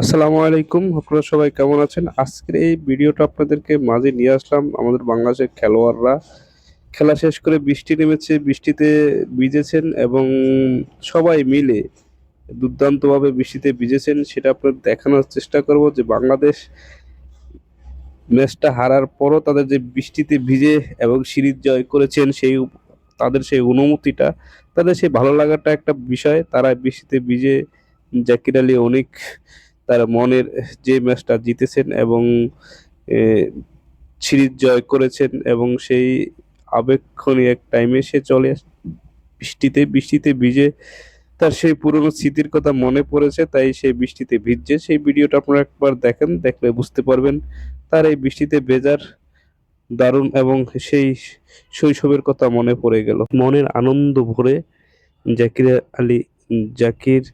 আসসালামু আলাইকুম। আপনারা সবাই কেমন আছেন? আজকের এই ভিডিওটা আপনাদেরকে মাঝে নিয়ে আসলাম। আমাদের বাংলাদেশের খেলোয়াড়রা খেলা শেষ করে বৃষ্টি নেমেছে, বৃষ্টিতে ভিজেছেন এবং সবাই মিলে দুর্দান্তভাবে বৃষ্টিতে ভিজেছেন। সেটা আপনাদের দেখানোর চেষ্টা করব যে বাংলাদেশ ম্যাচটা হারার পরও তাদের যে বৃষ্টিতে ভিজে এবং সিরিজ জয় করেছেন সেই তাদের সেই অনুমতিটা, তাদের সেই ভালো লাগাটা একটা বিষয়। তারা বৃষ্টিতে ভিজে জাকির আলী অনেক তার মনের যে ম্যাচটা জিতেছেন এবং সিরিজ জয় করেছেন এবং সেই আবেগক্ষণী এক টাইমে সে চলে বৃষ্টিতে বৃষ্টিতে ভিজে তার সেই পুরনো স্মৃতির কথা মনে পড়েছে, তাই সেই বৃষ্টিতে ভিজছে। সেই ভিডিওটা আপনারা একবার দেখেন, দেখলে বুঝতে পারবেন তার এই বৃষ্টিতে ভেজার দারুণ এবং সেই শৈশবের কথা মনে পড়ে গেল। মনের আনন্দ ভরে জাকির আলী, জাকির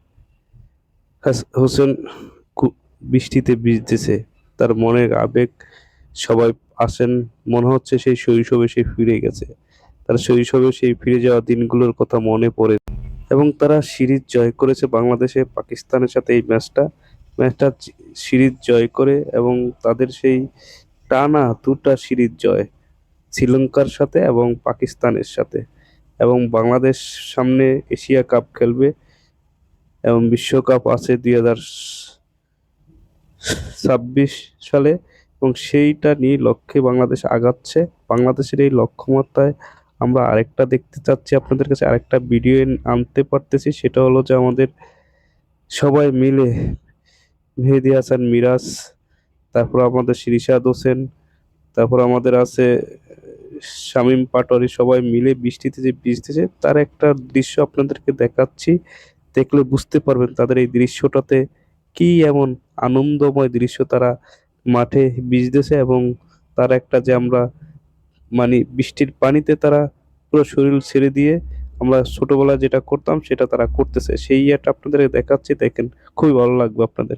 হোসেন বৃষ্টিতে ভিজতেছে। তার মনের আবেগ সবাই আসেন, মনে হচ্ছে সেই শৈশবে সে ফিরে গেছে। তার শৈশবে সেই ফিরে যাওয়া দিনগুলোর কথা মনে পড়ে। এবং তারা সিরিজ জয় করেছে বাংলাদেশে, পাকিস্তানের সাথে এই ম্যাচটা। ম্যাচটা সিরিজ জয় করে এবং তাদের সেই টানা দুটা সিরিজ জয় শ্রীলঙ্কার সাথে এবং পাকিস্তানের সাথে। এবং বাংলাদেশ সামনে এশিয়া কাপ খেলবে এবং বিশ্বকাপ আছে দুই হাজার ছাব্বিশ সালে এবং সেইটা নিয়ে লক্ষ্যে বাংলাদেশ আগাচ্ছে। বাংলাদেশের এই লক্ষ্যমাত্রায় আমরা আরেকটা দেখতে চাচ্ছি। আপনাদের কাছে আরেকটা ভিডিও আনতে পারতেছি। সেটা হলো যে আমাদের সবাই মিলে মেহেদি হাসান, মিরাজ, তারপর আমাদের শিরিষাদ হোসেন, তারপর আমাদের আছে, শামীম পাটোয়ারি, সবাই মিলে বৃষ্টিতে যে ভিজতেছে, তার একটা দৃশ্য আপনাদেরকে দেখাচ্ছি। দেখলে বুঝতে পারবেন তাদের এই দৃশ্যটাতে কি এমন আনন্দময় দৃশ্য তারা মাঠে ভিজতেছে এবং তার একটা যে আমরা মানে বৃষ্টির পানিতে তারা পুরো শরীর ছেড়ে দিয়ে আমরা ছোটবেলায় যেটা করতাম সেটা তারা করতেছে। সেই ইয়েটা আপনাদের দেখাচ্ছি, দেখেন, খুবই ভালো লাগবে আপনাদের।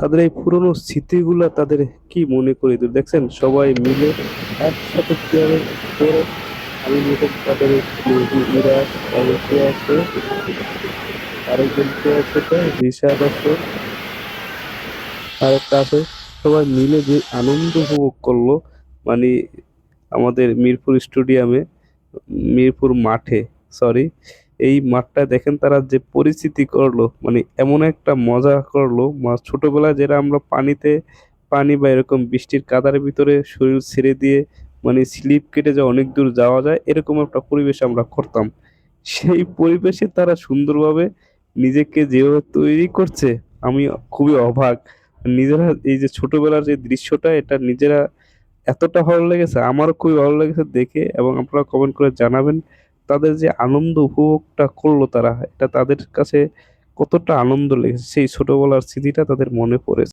তাদের এই পুরনো স্মৃতিগুলা তাদের কি মনে করে দিল দেখছেন, সবাই মিলে একসাথে চেয়ারে করে আমি যখন তাদের মিরাজ আছে আরেকজন আছে আছে। আরেকটা আছে, সবাই মিলে যে আনন্দ উপভোগ করল মানে আমাদের মিরপুর স্টেডিয়ামে, মিরপুর মাঠে সরি এই মাঠটা দেখেন তারা যে পরিস্থিতি করল মানে এমন একটা মজা করল ছোটবেলায় যেটা আমরা পানিতে পানি বা এরকম বৃষ্টির কাদার ভিতরে শরীর ছেড়ে দিয়ে মানে স্লিপ কেটে যে অনেক দূর যাওয়া যায়, এরকম একটা পরিবেশ আমরা করতাম। সেই পরিবেশে তারা সুন্দরভাবে নিজেকে যেভাবে তৈরি করছে, আমি খুবই অবাক। নিজেরা এই যে ছোটবেলার যে দৃশ্যটা, এটা নিজেরা এতটা ভালো লেগেছে, আমারও খুবই ভালো লেগেছে দেখে এবং আপনারা কমেন্ট করে জানাবেন তাদের যে আনন্দ উপভোগটা করল তারা, এটা তাদের কাছে কতটা আনন্দ লেগেছে, সেই ছোটবেলার স্মৃতিটা তাদের মনে পড়েছে।